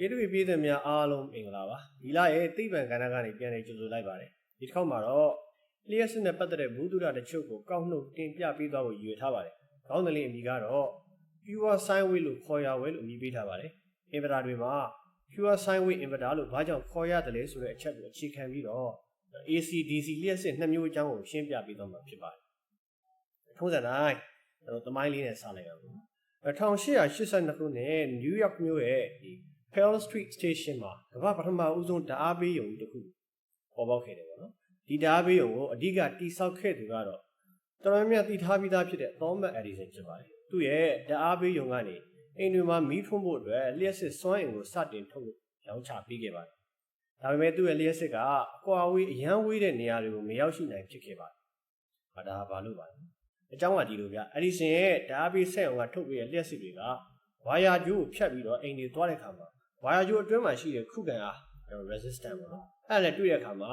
ကျေးဇူးပြည်သူများအားလုံးမင်္ဂလာပါဒီလရဲ့သိပ္ပံကဏ္ဍကနေပြန်လည်ကြိုဆိုလိုက်ပါတယ်ဒီတစ်ခေါက်မှာတော့လျှက်စစ်နဲ့ပတ်သက်တဲ့ဘူးတုဒတချို့ကိုကောက်နှုတ်တင်ပြပေးသွားဖို့ရည်ရွယ်ထားပါတယ်ခေါင်းသလေးအမည်ကတော့ pure sine wave လို့ခေါ်ရဝဲလို့အမည်ပေးထားပါတယ်အင်ဗတာတွေမှာ pure sine wave inverter လို့ဘာကြောင့်ခေါ်ရတယ်လဲဆိုတဲ့အချက်ကိုအခြေခံပြီးတော့ AC DC လျှက်စစ်နှစ်မျိုးအကြောင်းကိုရှင်းပြပေးသွားမှာဖြစ်ပါတယ်ထုံးစံတိုင်းကျွန်တော်သမိုင်းလေးနဲ့စလိုက်အောင်1882ခုနှစ် New York မြို့ရဲ့ဒီ Pell Street Station မှာကမ္ဘာပထမဦးဆုံးဓာတ်အားပေးရုံတစ်ခုပေါ်ပေါက်ခဲ့တယ်ပေါ့နော်ဒီဓာတ်အားပေးရုံကိုအဓိကတိစောက်ခဲ့သူကတော့တော်တော်များများသိထားပြီးသားဖြစ်တဲ့ Thomas Edison ဖြစ်ပါတယ်သူ့ရဲ့ဓာတ်အားပေးရုံကနေအိမ်တွေမှာမီးထွန်းဖို့အတွက်လျှက်စစ်စွမ်းအင်ကိုစတင်ထုတ်လို့ရောင်းချပေးခဲ့ပါတယ်ဒါပေမဲ့သူ့ရဲ့လျှက်စစ်ကအကွာဝေးအရန်ဝေးတဲ့နေရာတွေကိုမရောက်ရှိနိုင်ဖြစ်ခဲ့ပါတယ်။ဟာဒါဘာလို့ပါလဲ။အကြောင်းကဒီလိုဗျ။ Edison ရဲ့ဓာတ်အားပေးစက်ရုံကထုတ်ပေးတဲ့လျှက်စစ်တွေကဝါယာကြိုးကိုဖြတ်ပြီးတော့အိမ်တွေသွားတဲ့အခါမှာ ဝါယာကြိုးအတွင်းမှာရှိတဲ့ခုခံအား resistant ပေါ့နော်အဲ့ဒါနဲ့တွေ့တဲ့အခါမှာ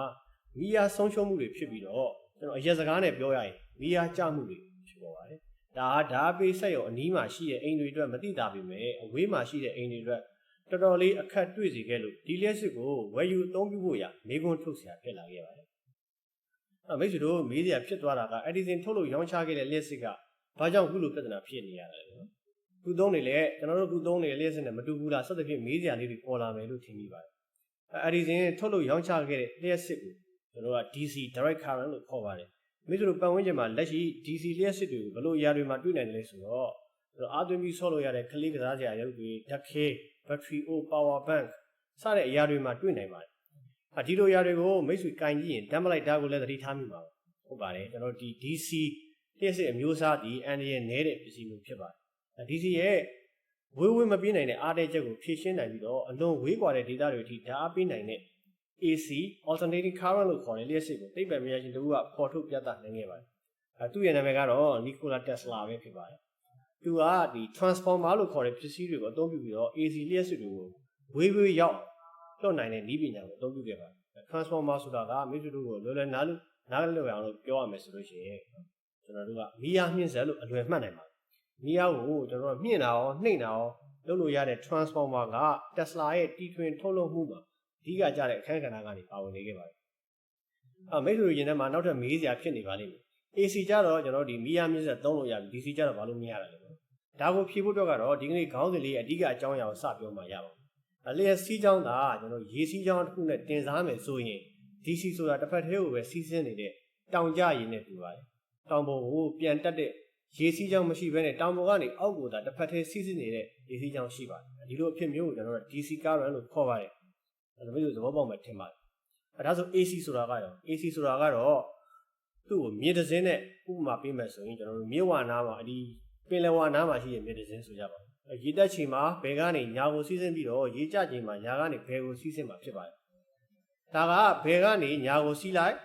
မီးအားဆုံးရှုံးမှုတွေဖြစ်ပြီးတော့ကျွန်တော်အရက်စကားနဲ့ပြောရရင်မီးအားကျမှုတွေဖြစ်ပေါ်ပါတယ်ဒါဟာဓာတ်ပေးဆက်ရုံအနီးမှာရှိတဲ့အိမ်တွေအတွက်မသိတာပေမဲ့အဝေးမှာရှိတဲ့အိမ်တွေအတွက်တော်တော်လေးအခက်တွေ့စေခဲ့လို့ဒီလျှက်စစ်ကိုဝယ်ယူအသုံးပြုဖို့ရမိကွန်းထုတ်เสียဖြစ်လာခဲ့ပါတယ်အဲမိတ်ဆွေတို့မေးစရာဖြစ်သွားတာက Edison ထုတ်လို့ရောင်းချခဲ့တဲ့လျှက်စစ်ကဘာကြောင့်အခုလိုပြဿနာဖြစ်နေရတာလဲနော် ကုသုံးနေလေကျွန်တော်တို့ကုသုံးနေတဲ့လျှက်စစ်နဲ့မတူဘူးလားစသဖြင့်မေးစရာလေးတွေပေါ်လာမယ်လို့ထင်မိပါတယ်အဲ Edison ထုတ်လို့ရောင်းချခဲ့တဲ့လျှက်စစ်ကိုကျွန်တော်က DC direct current လို့ခေါ်ပါတယ်မိတ်ဆွေတို့ပတ်ဝန်းကျင်မှာလက်ရှိ DC လျှက်စစ်တွေကိုဘယ်လိုအရာတွေမှာတွေ့နိုင်တယ်လဲဆိုတော့ကျွန်တော်အားသွင်းပြီးဆော့လို့ရတဲ့ကလေးကစားစရာရုပ်တွေဓာတ်ခဲ battery o power bank စတဲ့အရာတွေမှာတွေ့နိုင်ပါတယ်။အဲဒီလိုအရာတွေကိုမိတ်ဆွေကင်ကြည့်ရင်တမ်းမလိုက်တာကိုလည်းသတိထားမိပါဟုတ်ပါတယ်ကျွန်တော်ဒီ DC လျှက်စစ်အမျိုးအစားဒီအန်ဒီရဲ့နဲတဲ့ပစ္စည်းမျိုးဖြစ်ပါတယ်။ DC ရဲ့ဝေးဝေးမပြေးနိုင်တဲ့အားတဲ့ချက်ကိုဖြည့်ရှင်းနိုင်ပြီးတော့အလွန်ဝေးကွာတဲ့ data တွေအထိဓာတ်အားပေးနိုင်တဲ့ AC alternating current လို့ခေါ်တဲ့လျှက်စစ်ကိုသိပ္ပံပညာရှင်တို့ကဖော်ထုတ်ပြသနိုင်ခဲ့ပါတယ်။အဲသူ့ရဲ့နာမည်ကတော့ Nikola Tesla ပဲဖြစ်ပါတယ်။သူကဒီ transformer လို့ခေါ်တဲ့ပစ္စည်းတွေကိုအသုံးပြုပြီးတော့ AC လျှက်စစ်တွေကိုဝေးဝေးရောက်လွှတ်နိုင်တဲ့နည်းပညာကိုအသုံးပြုခဲ့ပါတယ်။ transformer ဆိုတာကမိတ်ဆွေတို့ကိုလွယ်လွယ်နားလို့နားလည်အောင်လို့ပြောရမယ်ဆိုလို့ရှိရင်ကျွန်တော်တို့ကမီးအားမြင့်ဆက်လို့အလွယ်မှတ်နိုင်ပါတယ်။ မီးအားကိုကျွန်တော်တို့မြင့်တာရောနှိမ့်တာရောလုပ်လို့ရတဲ့ transformer က Tesla ရဲ့တီထွင်ထုတ်လုပ်မှုမှာအဓိကကျတဲ့အခန်းကဏ္ဍကနေပါဝင်နေခဲ့ပါတယ်။အဲမိတ်ဆွေရင်ထဲမှာနောက်ထပ်မေးစရာဖြစ်နေပါလိမ့်မယ်။ AC ကြတော့ကျွန်တော်ဒီမီးအားမြင့်ဆက်သုံးလို့ရပြီ DC ကြတော့ဘာလို့မရတာလဲနော်။ဒါကိုဖြေဖို့တော့ကတော့ဒီကနေ့ခေါင်းစဉ်လေးရဲ့အဓိကအကြောင်းအရာကိုစပြောမှရပါမယ်။အလျက်စီးကြောင်းသာကျွန်တော်ရေစီးကြောင်းတစ်ခုနဲ့တင်စားမယ်ဆိုရင် DC ဆိုတာတစ်ဖက်တည်းကိုပဲစီးဆင်းနေတဲ့တောင်ကျရည်နဲ့တူပါတယ်။တောင်ပေါ်ကိုပြန်တက်တဲ့ ရေစီးကြောင်းမရှိဘဲနဲ့တောင်ပေါ်ကနေအောက်ကိုသာတစ်ဖက်တည်းစီးဆင်းနေတဲ့ရေစီးကြောင်းရှိပါတယ်။ဒီလိုအဖြစ်မျိုးကိုကျွန်တော်တို့ DC current လို့ခေါ်ပါတယ်။အဲ့ဒါမျိုးသဘောပေါက်မှထင်ပါတယ်။အဲဒါဆို AC ဆိုတာကရော AC ဆိုတာကတော့သူ့ကိုမြေတစင်းနဲ့ဥပမာပေးမယ်ဆိုရင်ကျွန်တော်တို့မြေဝါနာမှာအဒီပင်လယ်ဝါနာမှာရှိတဲ့မြေတစင်းဆိုကြပါဘူး။ရေတက်ချိန်မှာဘယ်ကနေညာကိုစီးဆင်းပြီးတော့ရေကျချိန်မှာညာကနေဘယ်ကိုစီးဆင်းမှာဖြစ်ပါတယ်။ဒါကဘယ်ကနေညာကိုစီးလိုက်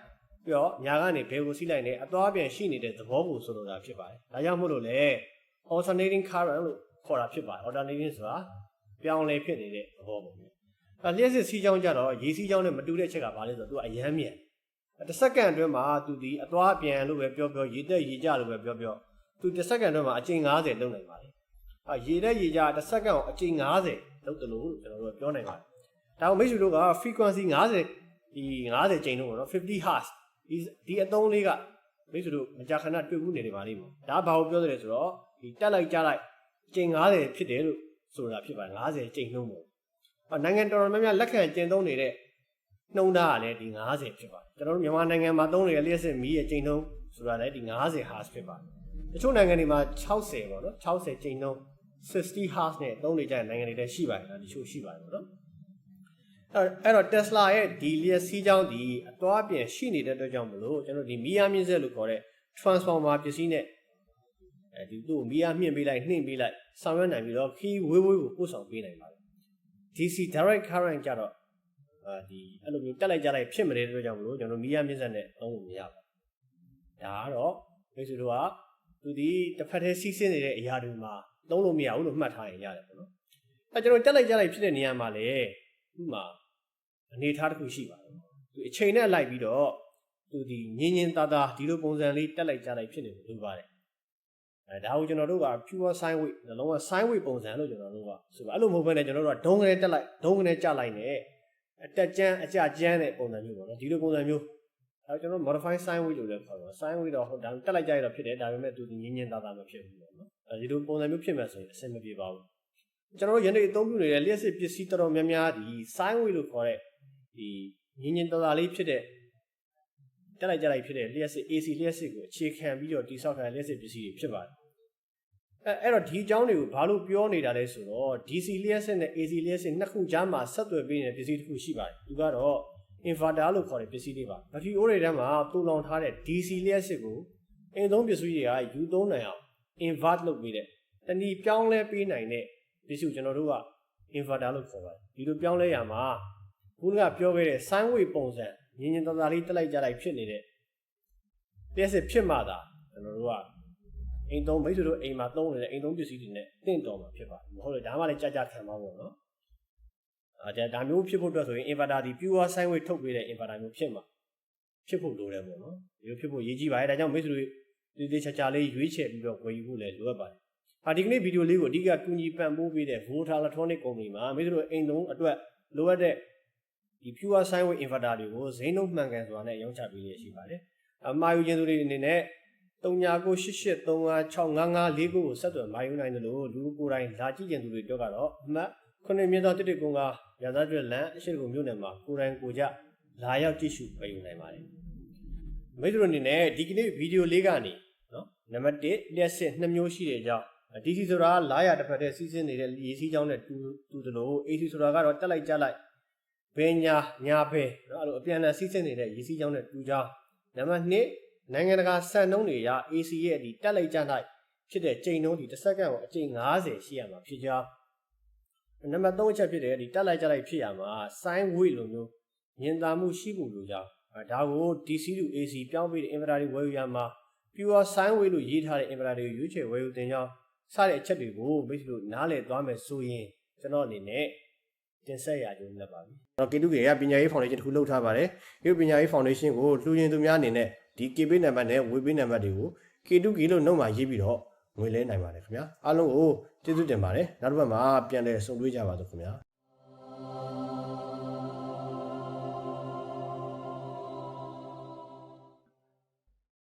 ပြီးတော့ညာကနေဘယ်ကိုစီးလိုက်နေအသွားပြန်ရှိနေတဲ့သဘောကိုဆိုလိုတာဖြစ်ပါတယ်။ဒါကြောင့်မို့လို့လေ alternating current လို့ခေါ်တာဖြစ်ပါတယ်။ alternating ဆိုတာပြောင်းလဲဖြစ်နေတဲ့သဘောပေါ့။အဲလျှက်စစ်စီးကြောင်းကြတော့ရေစီးကြောင်းနဲ့မတူတဲ့ချက်ကဘာလဲဆိုတော့သူကအယမ်းမြန်။တစ်စက္ကန့်အတွင်းမှာသူဒီအသွားပြန်လို့ပဲပြောပြောရေတက်ရေကျလို့ပဲပြောပြောသူတစ်စက္ကန့်အတွင်းမှာအချိန်90လုံးနိုင်ပါတယ်။အဲရေတက်ရေကျတစ်စက္ကန့်ကိုအချိန်90လုံးတယ်လို့ကျွန်တော်တို့ပြောနိုင်ပါတယ်။ဒါကိုမိတ်ဆွေတို့က frequency 90ဒီ90ချိန်လုံးပေါ့နော်50 hertz ဒီဒီအသုံးလေးကမိတ်ဆွေတို့မကြာခဏတွေ့ဘူးနေနေပါလိမ့်မယ်။ဒါဘာကိုပြောတယ်ဆိုတော့ဒီတက်လိုက်ကြလိုက်ချိန်90ဖြစ်တယ်လို့ဆိုတာဖြစ်ပါတယ်90ချိန်နှုန်းပေါ့။နိုင်ငံတော်တော်များများလက်ခံကျင့်သုံးနေတဲ့နှုံးသားကလည်းဒီ90ဖြစ်ပါတယ်ကျွန်တော်တို့မြန်မာနိုင်ငံမှာသုံးနေတဲ့လျှက်စစ်မီးရဲ့ချိန်နှုန်းဆိုတာလည်းဒီ90 Hz ဖြစ်ပါတယ်တချို့နိုင်ငံတွေမှာ60ပေါ့နော်60ချိန်နှုန်း60 Hz နဲ့သုံးနေကြတဲ့နိုင်ငံတွေလည်းရှိပါတယ်တချို့ရှိပါတယ်ပေါ့နော် အဲ့တော့ Tesla ရဲ့ဒီလျှက်စီးကြောင်းဒီအသွားပြန်ရှိနေတဲ့အတွက်ကြောင့်မလို့ကျွန်တော်ဒီမီးအားမြင့်စက်လို့ခေါ်တဲ့ transformer ပစ္စည်းနဲ့အဲဒီသူ့မီးအားမြင့်ပေးလိုက်နှိမ့်ပေးလိုက်ဆောင်ရွက်နိုင်ပြီးတော့ခီးဝေးဝေးကိုပို့ဆောင်ပေးနိုင်ပါတယ် DC direct current ကြတော့ဒီအဲ့လိုမျိုးတက်လိုက်ကြလိုက်ဖြစ်မနေတဲ့အတွက်ကြောင့်မလို့ကျွန်တော်မီးရမြင့်စက်နဲ့သုံးလို့မရပါဘူးဒါကတော့မိတ်ဆွေတို့ကသူဒီတစ်ဖက်တည်းစီးဆင်းနေတဲ့အရာတွေမှာသုံးလို့မရဘူးလို့မှတ်ထားရင်ရတယ်ပေါ့နော်အဲကျွန်တော်တက်လိုက်ကြလိုက်ဖြစ်တဲ့နေရာမှာလေဥမာ အနေထားတစ်ခုရှိပါတယ်သူအချိန်နဲ့လိုက်ပြီးတော့သူဒီညင်ညင်သာသာဒီလိုပုံစံလေးတက်လိုက်ကြလိုက်ဖြစ်နေလို့ပါတယ်အဲဒါကိုကျွန်တော်တို့က pure sine wave နှလုံးက sine wave ပုံစံလို့ကျွန်တော်တို့ကဆိုပါအဲ့လိုမဟုတ်ဘဲနဲ့ကျွန်တော်တို့ကဒုံးကနေတက်လိုက်ဒုံးကနေကြလိုက်နဲ့အတက်ကျန်းအကြကျန်းတဲ့ပုံစံမျိုးပေါ့နော်ဒီလိုပုံစံမျိုးအဲကျွန်တော် modify sine wave လို့လည်းခေါ်ပါ sine wave တော့ဟုတ်ဒါတက်လိုက်ကြရတော့ဖြစ်တယ်ဒါပေမဲ့သူငင်းငင်းသားသားမဖြစ်ဘူးပေါ့နော်အဲဒီလိုပုံစံမျိုးဖြစ်မဲ့ဆိုရင်အဆင်မပြေပါဘူးကျွန်တော်တို့ယနေ့အသုံးပြုနေတဲ့လျှက်စစ်ပစ္စည်းတော်တော်များများဒီ sine wave လို့ခေါ်တဲ့ ဒီငင်းငင်းသားသားလေးဖြစ်တဲ့တက်လိုက်ကြလိုက်ဖြစ်တဲ့လျှက်စစ် AC လျှက်စစ်ကိုအခြေခံပြီးတော့တိဆောက်ထားတဲ့လျှက်စစ်ပစ္စည်းတွေဖြစ်ပါတယ်အဲအဲ့တော့ဒီအကြောင်းတွေကိုဘာလို့ပြောနေတာလဲဆိုတော့ DC လျှက်စစ်နဲ့ AC လျှက်စစ်နှစ်ခုကြားမှာဆက်သွယ်ပေးနေတဲ့ပစ္စည်းတစ်ခုရှိပါတယ်သူကတော့ inverter လို့ခေါ်တဲ့ပစ္စည်းလေးပါဘက်ထရီအိုးတွေထဲမှာတူလောင်ထားတဲ့ DC လျှက်စစ်ကိုအိမ်သုံးပစ္စည်းတွေကယူသုံးနိုင်အောင် invert လုပ်ပေးတဲ့တနည်းပြောင်းလဲပေးနိုင်တဲ့ပစ္စည်းကိုကျွန်တော်တို့က inverter လို့ခေါ်ပါတယ်ဒီလိုပြောင်းလဲရမှာ ခုနကပြောခဲ့တဲ့ sine wave ပုံစံညင်ညင်သာသာလေးတက်လိုက်ကြလိုက်ဖြစ်နေတဲ့လျှက်စစ်ဖြစ်မှသာကျွန်တော်တို့ကအိမ်သုံးမိတ်ဆွေတို့အိမ်မှာသုံးနေတဲ့အိမ်သုံးပစ္စည်းတွေနဲ့တင့်တော်မှာဖြစ်ပါတယ်မဟုတ်လို့ဒါမှလည်းကြာကြာခံပါပေါ့နော်အဲဒါဒါမျိုးဖြစ်ဖို့အတွက်ဆိုရင် inverter ဒီ pure sine wave ထုတ်ပေးတဲ့ inverter မျိုးဖြစ်မှာဖြစ်ဖို့လိုတယ်ပေါ့နော်ဒီလိုဖြစ်ဖို့ရည်ကြီးပါတယ်ဒါကြောင့်မိတ်ဆွေတို့ဒီဒီချာချာလေးရွေးချယ်ပြီးတော့ဝယ်ယူဖို့လည်းလိုအပ်ပါတယ်။ဟာဒီကနေ့ဗီဒီယိုလေးကိုအဓိကကူညီပံ့ပိုးပေးတဲ့ Volta Electronic Company မှာမိတ်ဆွေတို့အိမ်သုံးအတွက်လိုအပ်တဲ့ ဒီ pure sine wave inverter တွေကိုဈေးနှုန်းမှန်ကန်စွာနဲ့ရောင်းချပေးရရှိပါတယ်။အမှာယူခြင်းသူတွေအနေနဲ့3998835655ကိုဆက်သွယ်မာယူနိုင်တယ်လို့လူကိုယ်တိုင်လာကြည့်ခြင်းသူတွေတော့ကတော့အမှတ်ခုနှစ်မြင့်သောတစ်တစ်ကုန်းကရာဇာကျွဲလမ်းအရှိကုမြို့နယ်မှာကိုယ်တိုင်ကိုကြလာရောက်ကြည့်ရှုပေးယူနိုင်ပါတယ်။မိတ်ဆွေတို့အနေနဲ့ဒီကနေ့ဗီဒီယိုလေးကနေနော်နံပါတ်1လျှက်စစ်2မျိုးရှိတဲ့အကြောင်း DC ဆိုတာလာရတစ်ဖက်တည်းစီးဆင်းနေတဲ့ရေစီးကြောင်းနဲ့တူတူတယ်လို့ AC ဆိုတာကတော့တက်လိုက်ကြလိုက် ဘယ်ညာညာဘယ်เนาะအဲ့လိုအပြန်အလှန်စီးဆင်းနေတဲ့ရေစီးကြောင်းနဲ့တူကြောင်းနံပါတ်2နိုင်ငံတကာစံနှုန်းတွေအရ AC ရဲ့ဒီတက်လိုက်ကြလိုက်ဖြစ်တဲ့ချိန်နှုန်းဒီတစ်စက္ကန့်ကိုအချိန်90ရှိရမှာဖြစ်ကြောင်းနံပါတ်3အချက်ဖြစ်တဲ့ဒီတက်လိုက်ကြလိုက်ဖြစ်ရမှာ sine wave လိုမျိုးမြင်သာမှုရှိဖို့လိုကြောင်းအဲဒါကို DC to AC ပြောင်းပြီးတဲ့ inverter တွေဝယ်ယူရမှာ pure sine wave လို့ရေးထားတဲ့ inverter တွေကိုရွေးချယ်ဝယ်ယူတင်ကြောင်းစတဲ့အချက်တွေကိုမိတ်ဆွေတို့နားလည်သွားမယ်ဆိုရင်ကျွန်တော်အနေနဲ့ တင်ဆက်ရကြုံနဲ့ပါပြီ။ကျွန်တော်ကေတုကေကပညာရေးဖောင်ဒေးရှင်းတစ်ခုလုပ်ထားပါတယ်။ဒီပညာရေးဖောင်ဒေးရှင်းကိုလှူရင်သူများအနေနဲ့ဒီ KB နံပါတ်နဲ့ဝေပေးနံပါတ်တွေကိုကေတုကေလို့နှုတ်မှာရေးပြီးတော့ငွေလဲနိုင်ပါတယ်ခင်ဗျာ။အားလုံးကိုကျေးဇူးတင်ပါတယ်။နောက်တစ်ပတ်မှာပြန်လည်ဆုံတွေ့ကြပါစို့ခင်ဗျာ။